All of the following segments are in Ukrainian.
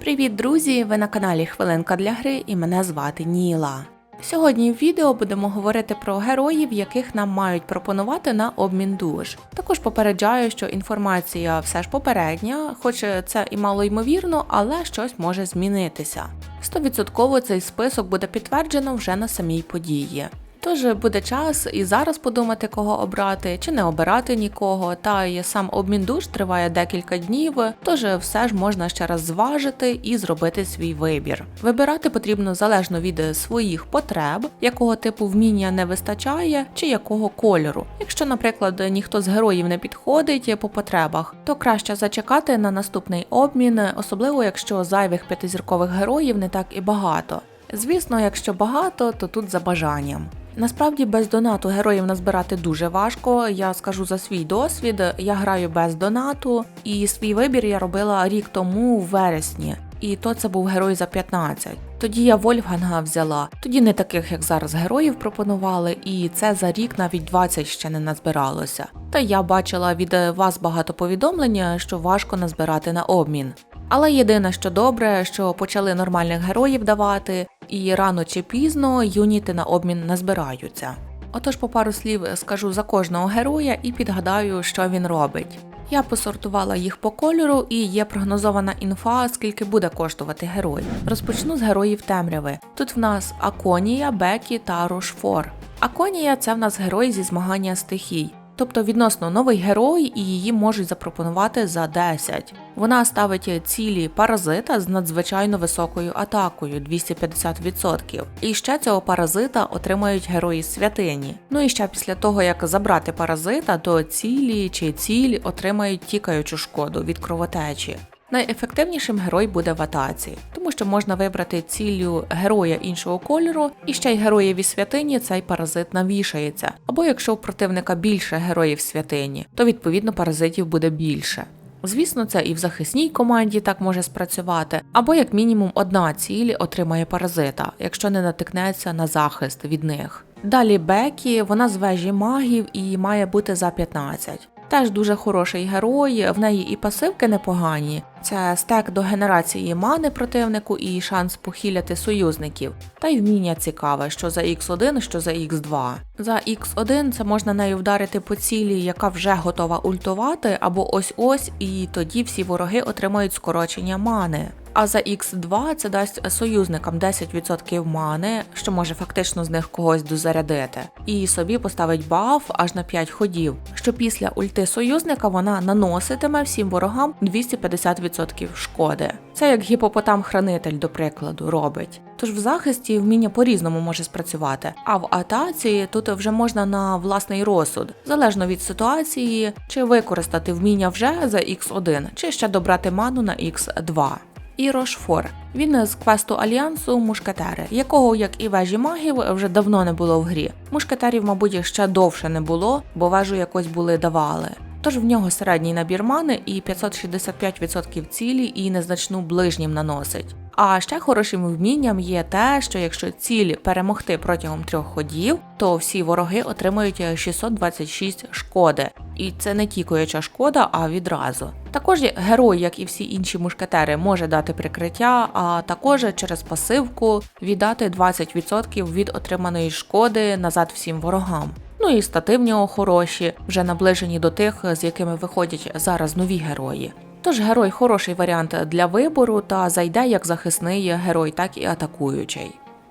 Привіт, друзі! Ви на каналі Хвилинка для гри і мене звати Ніла. Сьогодні в відео будемо говорити про героїв, яких нам мають пропонувати на обмін душ. Також попереджаю, що інформація все ж попередня, хоч це і мало ймовірно, але щось може змінитися. Стовідсотково цей список буде підтверджено вже на самій події. Тож буде час і зараз подумати, кого обрати, чи не обирати нікого. Та й сам обмін душ триває декілька днів, тож все ж можна ще раз зважити і зробити свій вибір. Вибирати потрібно залежно від своїх потреб, якого типу вміння не вистачає, чи якого кольору. Якщо, наприклад, ніхто з героїв не підходить по потребах, то краще зачекати на наступний обмін, особливо якщо зайвих п'ятизіркових героїв не так і багато. Звісно, якщо багато, то тут за бажанням. Насправді без донату героїв назбирати дуже важко. Я скажу за свій досвід. Я граю без донату, і свій вибір я робила рік тому в вересні. І то це був герой за 15. Тоді я Вольфганга взяла. Тоді не таких, як зараз, героїв пропонували, і це за рік навіть 20 ще не назбиралося. Та я бачила від вас багато повідомлення, що важко назбирати на обмін. Але єдине, що добре, що почали нормальних героїв давати, і рано чи пізно юніти на обмін назбираються. Отож, по пару слів скажу за кожного героя і підгадаю, що він робить. Я посортувала їх по кольору і є прогнозована інфа, скільки буде коштувати герой. Розпочну з героїв темряви. Тут в нас Аконія, Бекі та Рошфор. Аконія це в нас герой зі змагання стихій. Тобто відносно новий герой і її можуть запропонувати за 10. Вона ставить цілі паразита з надзвичайно високою атакою 250%. І ще цього паразита отримають герої святині. Ну і ще після того, як забрати паразита, то цілі чи цілі отримають тікаючу шкоду від кровотечі. Найефективнішим герой буде в атаці, тому що можна вибрати ціллю героя іншого кольору, і ще й героєві святині цей паразит навішається. Або якщо у противника більше героїв святині, то відповідно паразитів буде більше. Звісно, це і в захисній команді так може спрацювати, або як мінімум одна ціль отримає паразита, якщо не натикнеться на захист від них. Далі Бекі, вона з вежі магів і має бути за 15. Теж дуже хороший герой, в неї і пасивки непогані. Це стек до генерації мани противнику і шанс похиляти союзників. Та й вміння цікаве, що за Х1, що за Х2. За Х1 це можна нею вдарити по цілі, яка вже готова ультувати, або ось-ось, і тоді всі вороги отримають скорочення мани. А за Х2 це дасть союзникам 10% мани, що може фактично з них когось дозарядити, і собі поставить баф аж на 5 ходів, що після ульти союзника вона наноситиме всім ворогам 250% шкоди. Це як гіпопотам-хранитель, до прикладу, робить. Тож в захисті вміння по-різному може спрацювати, а в атаці тут вже можна на власний розсуд, залежно від ситуації, чи використати вміння вже за Х1, чи ще добрати ману на Х2 і Рошфор. Він з квесту альянсу Мушкетери, якого, як і вежі магів, вже давно не було в грі. Мушкетерів, мабуть, ще довше не було, бо вежу якось були давали. Тож в нього середній набір мани і 565% цілі і незначну ближнім наносить. А ще хорошим вмінням є те, що якщо ціль перемогти протягом трьох ходів, то всі вороги отримують 626 шкоди. І це не тікуюча шкода, а відразу. Також герой, як і всі інші мушкетери, може дати прикриття, а також через пасивку віддати 20% від отриманої шкоди назад всім ворогам. Ну і стати в нього хороші, вже наближені до тих, з якими виходять зараз нові герої. Тож герой хороший варіант для вибору та зайде як захисний герой, так і атакуючий.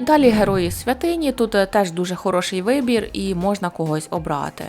Далі герої святині тут теж дуже хороший вибір і можна когось обрати.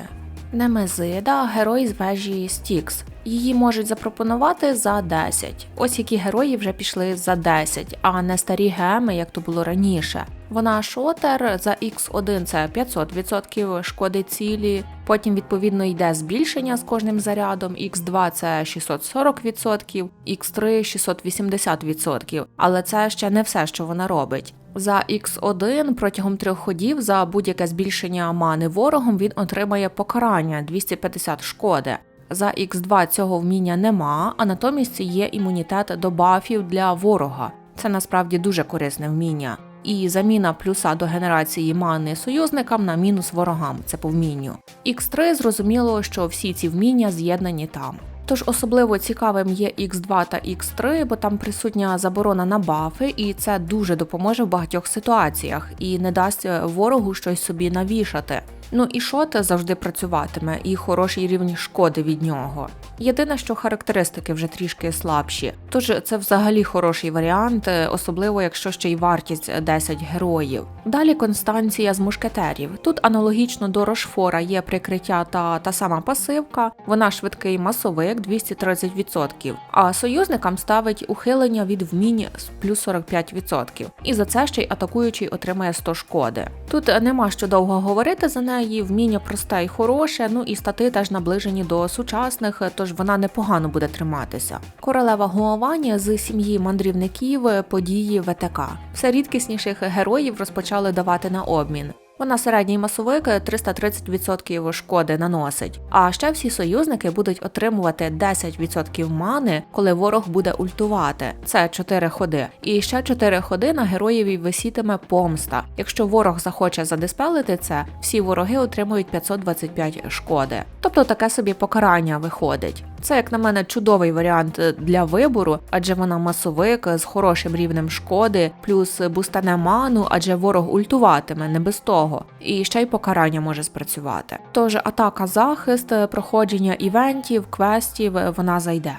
Немезида герой з вежі Стікс. Її можуть запропонувати за 10. Ось які герої вже пішли за 10, а не старі геми, як то було раніше. Вона шотер за Х1 це 500% шкоди цілі. Потім, відповідно, йде збільшення з кожним зарядом. Х2 це 640%, Х3 680%. Але це ще не все, що вона робить. За Х1 протягом трьох ходів за будь-яке збільшення мани ворогом він отримає покарання 250 шкоди. За Х2 цього вміння нема, а натомість є імунітет до бафів для ворога. Це насправді дуже корисне вміння. І заміна плюса до генерації мани союзникам на мінус ворогам це по вмінню. Х3 зрозуміло, що всі ці вміння з'єднані там. Тож особливо цікавим є X2 та X3, бо там присутня заборона на бафи, і це дуже допоможе в багатьох ситуаціях і не дасть е, ворогу щось собі навішати. Ну і шот завжди працюватиме, і хороший рівень шкоди від нього. Єдине, що характеристики вже трішки слабші, тож це взагалі хороший варіант, особливо якщо ще й вартість 10 героїв. Далі констанція з мушкетерів. Тут аналогічно до Рошфора є прикриття та та сама пасивка, вона швидкий масовик 230%, а союзникам ставить ухилення від вмінь плюс 45%. І за це ще й атакуючий отримає 100 шкоди. Тут нема що довго говорити за неї, вміння просте і хороше, ну і стати теж наближені до сучасних, тож вона непогано буде триматися. Королева Гуавані з сім'ї мандрівників події ВТК. Все рідкісніших героїв розпочали давати на обмін. Вона середній масовик 330% шкоди наносить. А ще всі союзники будуть отримувати 10% мани, коли ворог буде ультувати. Це 4 ходи. І ще 4 ходи на героєві висітиме помста. Якщо ворог захоче задиспелити це, всі вороги отримують 525 шкоди. Тобто таке собі покарання виходить. Це, як на мене, чудовий варіант для вибору, адже вона масовик з хорошим рівнем шкоди, плюс бустане ману, адже ворог ультуватиме не без того, і ще й покарання може спрацювати. Тож атака, захист, проходження івентів, квестів вона зайде.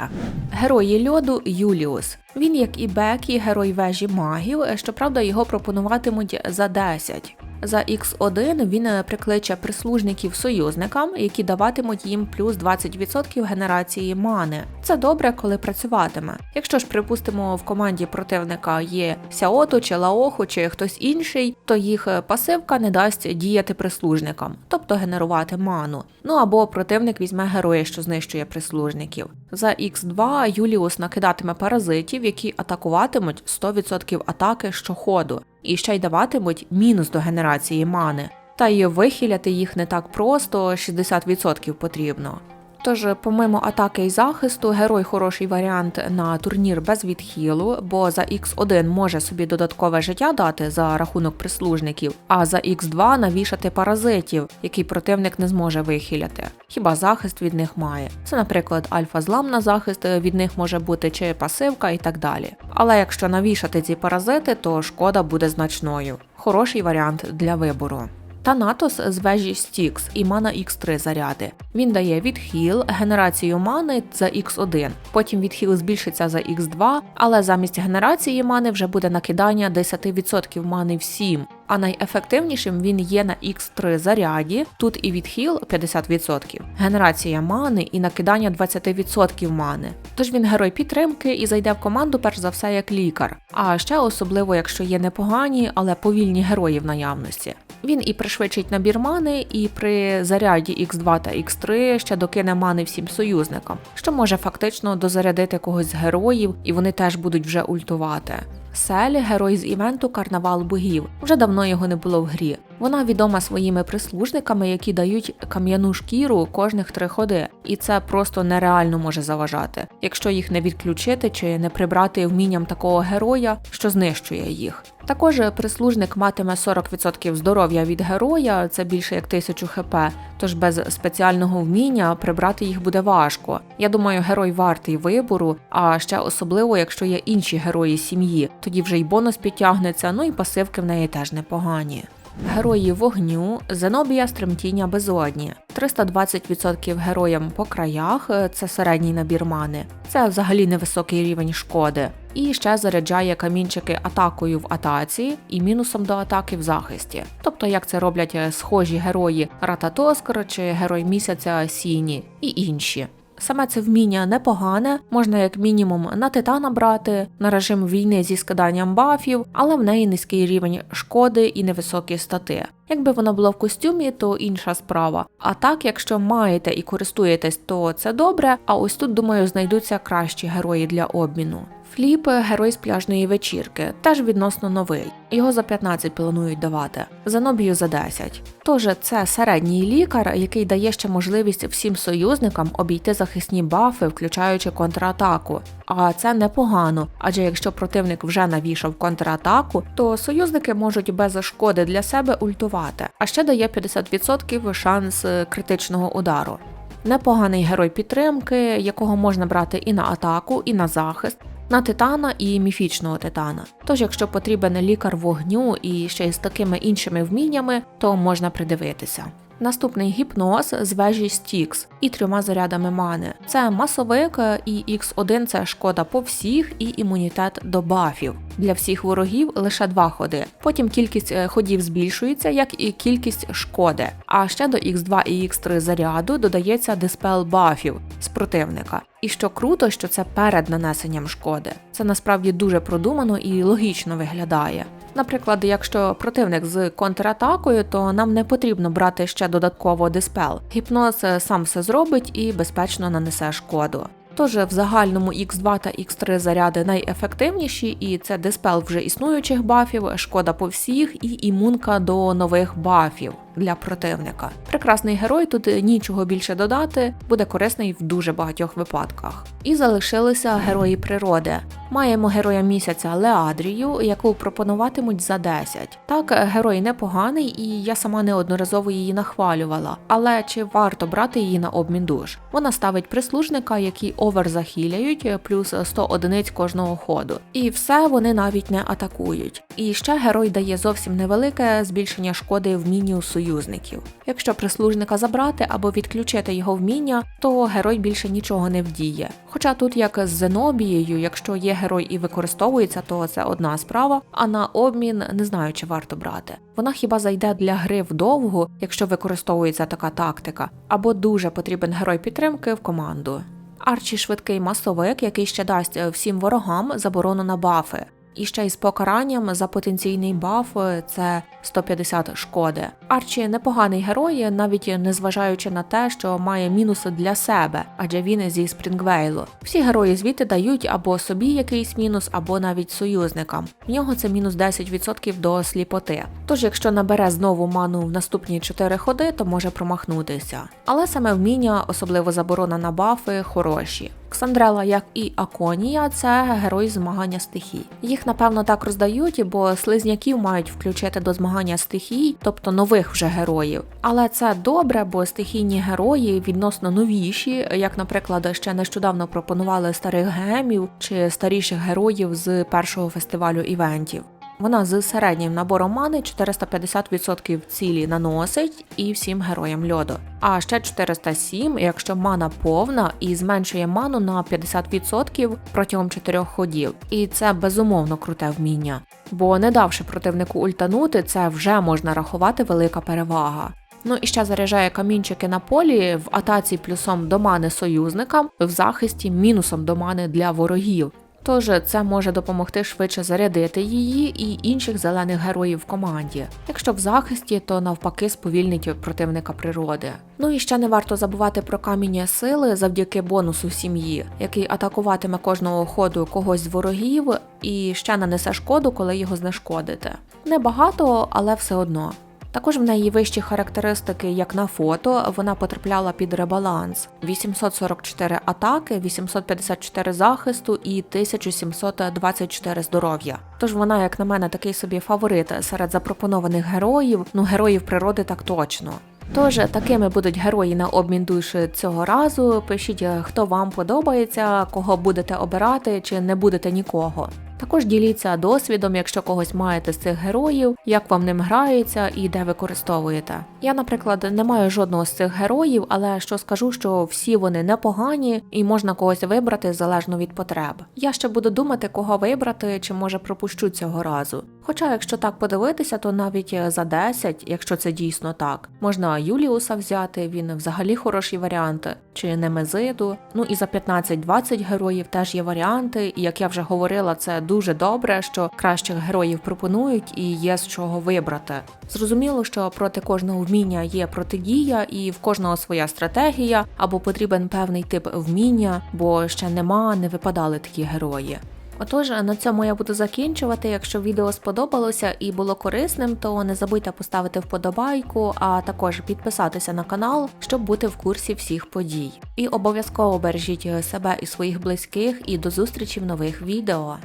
Герої льоду Юліус. Він, як і Бекі, герой вежі магів, щоправда, його пропонуватимуть за 10. За X1 він е, прикличе прислужників союзникам, які даватимуть їм плюс 20% генерації мани. Це добре, коли працюватиме. Якщо ж, припустимо, в команді противника є Сяоту чи Лаоху чи хтось інший, то їх е, пасивка не дасть діяти прислужникам, тобто генерувати ману. Ну або противник візьме героя, що знищує прислужників. За X2 Юліус накидатиме паразитів, які атакуватимуть 100% атаки щоходу і ще й даватимуть мінус до генерації мани. Та й вихиляти їх не так просто 60% потрібно. Тож, помимо атаки і захисту, герой хороший варіант на турнір без відхилу, бо за Х1 може собі додаткове життя дати за рахунок прислужників, а за Х2 навішати паразитів, які противник не зможе вихиляти. Хіба захист від них має. Це, наприклад, альфа-злам на захист від них може бути чи пасивка і так далі. Але якщо навішати ці паразити, то шкода буде значною. Хороший варіант для вибору. Танатос з вежі Стікс і мана Х3 заряди. Він дає відхил, генерацію мани за Х1. Потім відхил збільшиться за Х2, але замість генерації мани вже буде накидання 10% мани всім. А найефективнішим він є на Х3 заряді. Тут і відхил 50%, генерація мани і накидання 20% мани. Тож він герой підтримки і зайде в команду перш за все як лікар. А ще особливо, якщо є непогані, але повільні герої в наявності. Він і пришвидшить набір мани, і при заряді Х2 та Х3 ще докине мани всім союзникам, що може фактично дозарядити когось з героїв, і вони теж будуть вже ультувати. Селі герой з івенту Карнавал богів. Вже давно його не було в грі. Вона відома своїми прислужниками, які дають кам'яну шкіру кожних три ходи, і це просто нереально може заважати, якщо їх не відключити чи не прибрати вмінням такого героя, що знищує їх. Також прислужник матиме 40% здоров'я від героя, це більше як 1000 хп, тож без спеціального вміння прибрати їх буде важко. Я думаю, герой вартий вибору, а ще особливо, якщо є інші герої сім'ї, тоді вже й бонус підтягнеться, ну і пасивки в неї теж непогані. Герої вогню, Зенобія стремтіння безодні, 320% героям по краях, це середній набір мани, це взагалі невисокий рівень шкоди. І ще заряджає камінчики атакою в атаці і мінусом до атаки в захисті. Тобто, як це роблять схожі герої Рататоскар чи Герой місяця Сіні і інші. Саме це вміння непогане, можна як мінімум на титана брати, на режим війни зі скиданням бафів, але в неї низький рівень шкоди і невисокі стати. Якби вона була в костюмі, то інша справа. А так, якщо маєте і користуєтесь, то це добре. А ось тут, думаю, знайдуться кращі герої для обміну. Фліп герой з пляжної вечірки, теж відносно новий. Його за 15 планують давати, Занобію за 10. Тож це середній лікар, який дає ще можливість всім союзникам обійти захисні бафи, включаючи контратаку. А це непогано, адже якщо противник вже навішав контратаку, то союзники можуть без шкоди для себе ультувати, а ще дає 50% шанс критичного удару. непоганий герой підтримки, якого можна брати і на атаку, і на захист. На титана і міфічного титана. Тож, якщо потрібен лікар вогню і ще й з такими іншими вміннями, то можна придивитися. Наступний гіпноз з вежі Стікс і трьома зарядами мани. Це масовик і X1 це шкода по всіх і імунітет до бафів. Для всіх ворогів лише два ходи. Потім кількість е, ходів збільшується, як і кількість шкоди. А ще до X2 і X3 заряду додається диспел бафів з противника. І що круто, що це перед нанесенням шкоди. Це насправді дуже продумано і логічно виглядає. Наприклад, якщо противник з контратакою, то нам не потрібно брати ще додатково диспел. Гіпноз е, сам все зробить і безпечно нанесе шкоду. Тож в загальному X2 та X3 заряди найефективніші, і це диспел вже існуючих бафів, шкода по всіх і імунка до нових бафів для противника. Прекрасний герой, тут нічого більше додати, буде корисний в дуже багатьох випадках. І залишилися герої природи. Маємо героя місяця Леадрію, яку пропонуватимуть за 10. Так, герой непоганий, і я сама неодноразово її нахвалювала. Але чи варто брати її на обмін душ? Вона ставить прислужника, який овер захиляють, плюс 100 одиниць кожного ходу. І все вони навіть не атакують. І ще герой дає зовсім невелике збільшення шкоди в міні союзників. Якщо прислужника забрати або відключити його вміння, то герой більше нічого не вдіє. Хоча тут, як з Зенобією, якщо є герой і використовується, то це одна справа, а на обмін не знаю, чи варто брати. Вона хіба зайде для гри вдовгу, якщо використовується така тактика, або дуже потрібен герой підтримки в команду. Арчі швидкий масовик, який ще дасть всім ворогам заборону на бафи. І ще й з покаранням за потенційний баф це 150 шкоди. Арчі непоганий герой, навіть незважаючи на те, що має мінуси для себе, адже він зі Спрінгвейлу. Всі герої звідти дають або собі якийсь мінус, або навіть союзникам. В нього це мінус 10% до сліпоти. Тож, якщо набере знову ману в наступні 4 ходи, то може промахнутися. Але саме вміння, особливо заборона на бафи, хороші. Ксандрела, як і Аконія, це герой змагання стихій. Їх напевно так роздають, бо слизняків мають включити до змагання стихій, тобто нових вже героїв. Але це добре, бо стихійні герої відносно новіші, як, наприклад, ще нещодавно пропонували старих гемів чи старіших героїв з першого фестивалю івентів. Вона з середнім набором мани 450% цілі наносить і всім героям льоду. А ще 407, якщо мана повна і зменшує ману на 50% протягом 4 ходів. І це безумовно круте вміння. Бо не давши противнику ультанути, це вже можна рахувати велика перевага. Ну і ще заряджає камінчики на полі в атаці плюсом до мани союзникам, в захисті мінусом до мани для ворогів. Тож це може допомогти швидше зарядити її і інших зелених героїв в команді. Якщо в захисті, то навпаки сповільнить противника природи. Ну і ще не варто забувати про каміння сили завдяки бонусу сім'ї, який атакуватиме кожного ходу когось з ворогів і ще нанесе шкоду, коли його знешкодите. Небагато, але все одно. Також в неї вищі характеристики, як на фото, вона потрапляла під ребаланс: 844 атаки, 854 захисту і 1724 здоров'я. Тож вона, як на мене, такий собі фаворит серед запропонованих героїв, ну героїв природи так точно. Тож такими будуть герої на обмін душ цього разу. Пишіть, хто вам подобається, кого будете обирати, чи не будете нікого. Також діліться досвідом, якщо когось маєте з цих героїв, як вам ним грається і де використовуєте. Я, наприклад, не маю жодного з цих героїв, але що скажу, що всі вони непогані і можна когось вибрати залежно від потреб. Я ще буду думати, кого вибрати, чи може пропущу цього разу. Хоча, якщо так подивитися, то навіть за 10, якщо це дійсно так, можна Юліуса взяти, він взагалі хороший варіант, чи Немезиду. Ну і за 15-20 героїв теж є варіанти, і як я вже говорила, це дуже добре, що кращих героїв пропонують і є з чого вибрати. Зрозуміло, що проти кожного вміння є протидія, і в кожного своя стратегія або потрібен певний тип вміння, бо ще нема, не випадали такі герої. Отож, на цьому я буду закінчувати. Якщо відео сподобалося і було корисним, то не забудьте поставити вподобайку, а також підписатися на канал, щоб бути в курсі всіх подій. І обов'язково бережіть себе і своїх близьких, і до зустрічі в нових відео.